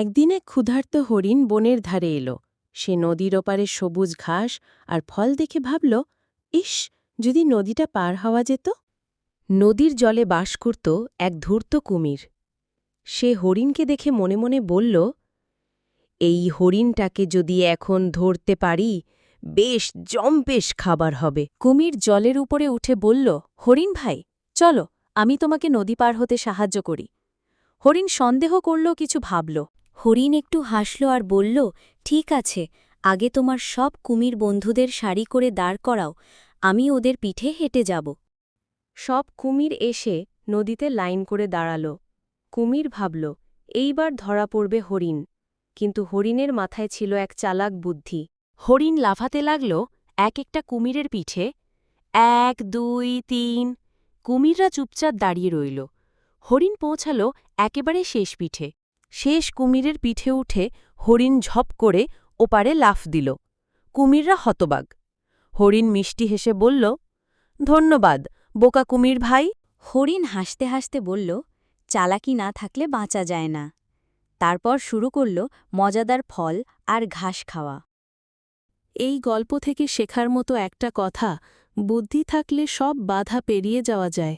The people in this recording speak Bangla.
একদিন এক ক্ষুধার্ত হরিণ বনের ধারে এলো। সে নদীর ওপারে সবুজ ঘাস আর ফল দেখে ভাবল, ইস, যদি নদীটা পার হওয়া যেত? নদীর জলে বাস করত এক ধূর্ত কুমির। সে হরিণকে দেখে মনে মনে বলল, এই হরিণটাকে যদি এখন ধরতে পারি, বেশ জম্পেশ খাবার হবে। কুমির জলের উপরে উঠে বলল, হরিণ ভাই, চলো, আমি তোমাকে নদী পার হতে সাহায্য করি। হরিণ সন্দেহ করল, কিছু ভাবল। হরিণ একটু হাসল আর বলল, ঠিক আছে, আগে তোমার সব কুমির বন্ধুদের সারি করে দাঁড় করাও, আমি ওদের পিঠে হেঁটে যাব। সব কুমির এসে নদীতে লাইন করে দাঁড়াল। কুমির ভাবল, এইবার ধরা পড়বে হরিণ। কিন্তু হরিণের মাথায় ছিল এক চালাক বুদ্ধি। হরিণ লাফাতে লাগল এক একটা কুমিরের পিঠে। এক, দুই, তিন। কুমিররা চুপচাপ দাঁড়িয়ে রইল। হরিণ পৌঁছাল একেবারে শেষ পিঠে। শেষ কুমিরের পিঠে উঠে হরিণ ঝপ করে ওপারে লাফ দিল। কুমিররা হতবাগ হরিণ মিষ্টি হেসে বলল ধন্যবাদ বোকা কুমির ভাই। হরিণ হাসতে হাসতে বলল চালাকি না থাকলে বাঁচা যায় না। তারপর শুরু করল মজাদার ফল আর ঘাস খাওয়া। এই গল্প থেকে শেখার মতো একটা কথা বুদ্ধি থাকলে সব বাধা পেরিয়ে যাওয়া যায়।